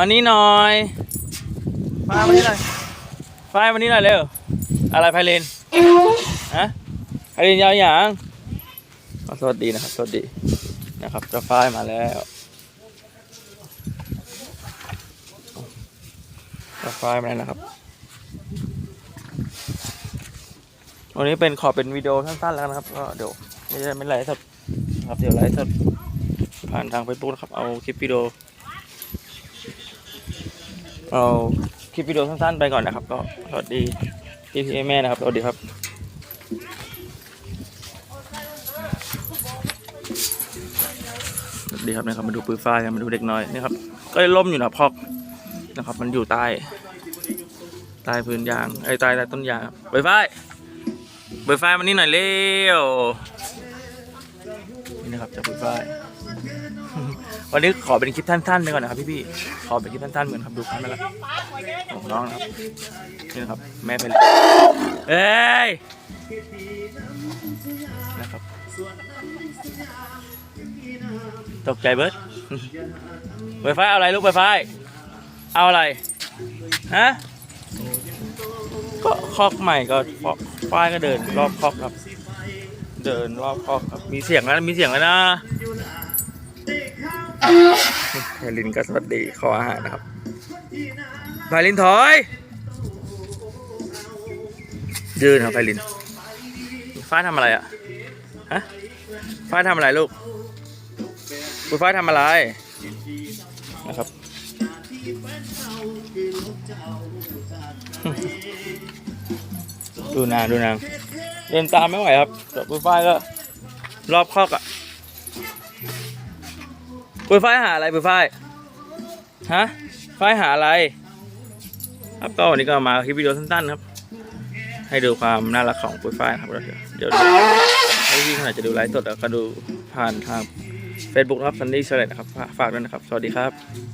มานี่หน่อยมามานี่หน่อยฝ้ายมานี่หน่อยเร็ว อะไรไพลินฮะไพลินยาวอย่างอ๋อสวัสดีนะครับ สวัสดีนะครับเจ้าฝ้ายมาแล้วเจ้าฝ้ายมาแล้วนะครับ วันนี้เป็นขอเป็นวิดีโอสั้นๆแล้วนะครับ ก็เดี๋ยวไม่ได้ไม่ไลฟ์สดนะครับ เดี๋ยวไลฟ์สดผ่านทางเฟซบุ๊กนะครับ เอาคลิปวิดีโอ เอาคลิปวิดีโอสั้นๆไปก่อนนะครับ ก็สวัสดีพี่พี่แม่นะครับสวัสดีครับสวัสดีครับนะครับมาดูปืนฟ้ามาดูเด็กน้อยนี่ครับก็ล่มอยู่นะพอกนะครับ มันอยู่ใต้ใต้พื้นยางไอ้ใต้ใต้ต้นยางครับปืนฟ้าปืนฟ้ามานี่หน่อยเร็ว นี่นะครับจากปืนฟ้าวันนี้ขอเป็นคลิปสั้นๆไปก่อนนะครับพี่ๆขอเป็นคลิปสั้นๆเหมือนครับดูกันมาแล้วของน้องนะครับนี่นะครับ แม่เป็นเอ้ยนะครับตกใจเบิร์ดไวไฟเอาอะไรลูกไวไฟเอาอะไรฮะก็คอกใหม่ก็ฝ้ายก็เดินรอบคอกครับ เดินรอบคอกครับมีเสียงแล้วมีเสียงแล้วนะไพลินก็สวัสดีขออาหารนะครับไพลินถอย ยืนครับไพลิน ฟ้าทำอะไรอะฮะฟ้าทำอะไรลูกคุณฟ้าทำอะไรนะครับดูนางดูนาง เดินตามไม่ไหวครับแต่ปุ้ยฝ้ายก็รอบคอกอะปุ้ยฝ้ายหาอะไรปุ้ยฝ้ายฮะฝ้ายหาอะไร ครับก็วันนี้ก็มาคลิปวิดีโอสั้นๆครับ ให้ดูความน่ารักของปุ้ยฝ้ายครับเดี๋ยวเดี๋ยวให้พี่ขนาดจะดูไลฟ์สดแล้วก็ดูผ่านทาง Facebook นะครับ Sunday s h a r e t นะครับ ฝากด้วยนะครับ สวัสดีครับ